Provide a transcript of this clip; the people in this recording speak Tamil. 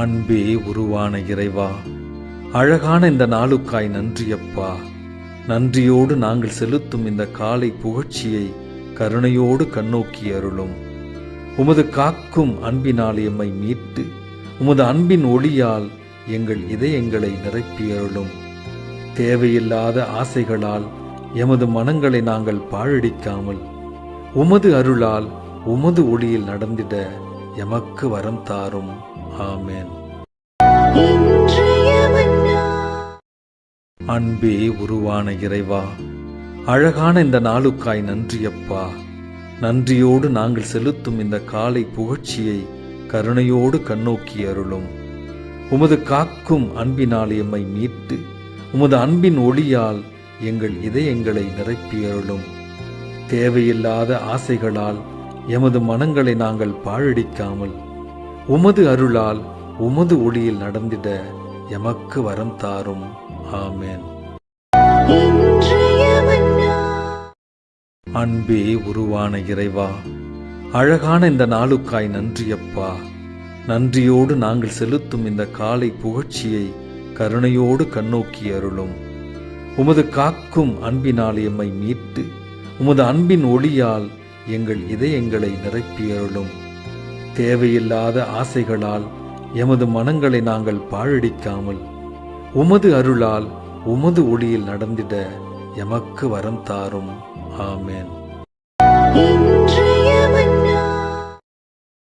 அன்பே உருவான இறைவா அழகான இந்த நாளுக்காய் நன்றியப்பா. நன்றியோடு நாங்கள் செலுத்தும் இந்த காலை புகழ்ச்சியை கருணையோடு கண்ணோக்கி அருளும். உமது காக்கும் அன்பினால் எம்மை மீட்டு உமது அன்பின் ஒளியால் எங்கள் இதயங்களை நிரப்பி அருளும். தேவையில்லாத ஆசைகளால் எமது மனங்களை நாங்கள் பாழடிக்காமல் உமது அருளால் உமது ஒளியில் நடந்திட எமக்கு வரம் தாரும். ஆமேன். அன்பே உருவான இறைவா அழகான இந்த நாளுக்காய் நன்றியப்பா. நன்றியோடு நாங்கள் செலுத்தும் இந்த காலை புகழ்ச்சியை கருணையோடு கண்ணோக்கி அருளும். உமது காக்கும் அன்பினால் எம்மை மீட்டு உமது அன்பின் ஒளியால் எங்கள் இதயங்களை நிரப்பி அருளும். தேவையில்லாத ஆசைகளால் எமது மனங்களை நாங்கள் பாழடிக்காமல் உமது அருளால் உமது ஒளியில் நடந்திட எமக்கு வரம் தாரும். ஆமேன். அன்பே உருவான இறைவா அழகான இந்த நாளுக்காய் நன்றியப்பா. நன்றியோடு நாங்கள் செலுத்தும் இந்த காலை புகழ்ச்சியை கருணையோடு கண்ணோக்கி அருளும். உமது காக்கும் அன்பினால் எம்மை மீட்டு உமது அன்பின் ஒளியால் எங்கள் இதயங்களை நிரப்பியருளும். தேவையில்லாத ஆசைகளால் எமது மனங்களை நாங்கள் பாழடிக்காமல் உமது அருளால் உமது ஒளியில் நடந்திட எமக்கு வரம் தாரும். ஆமேன்.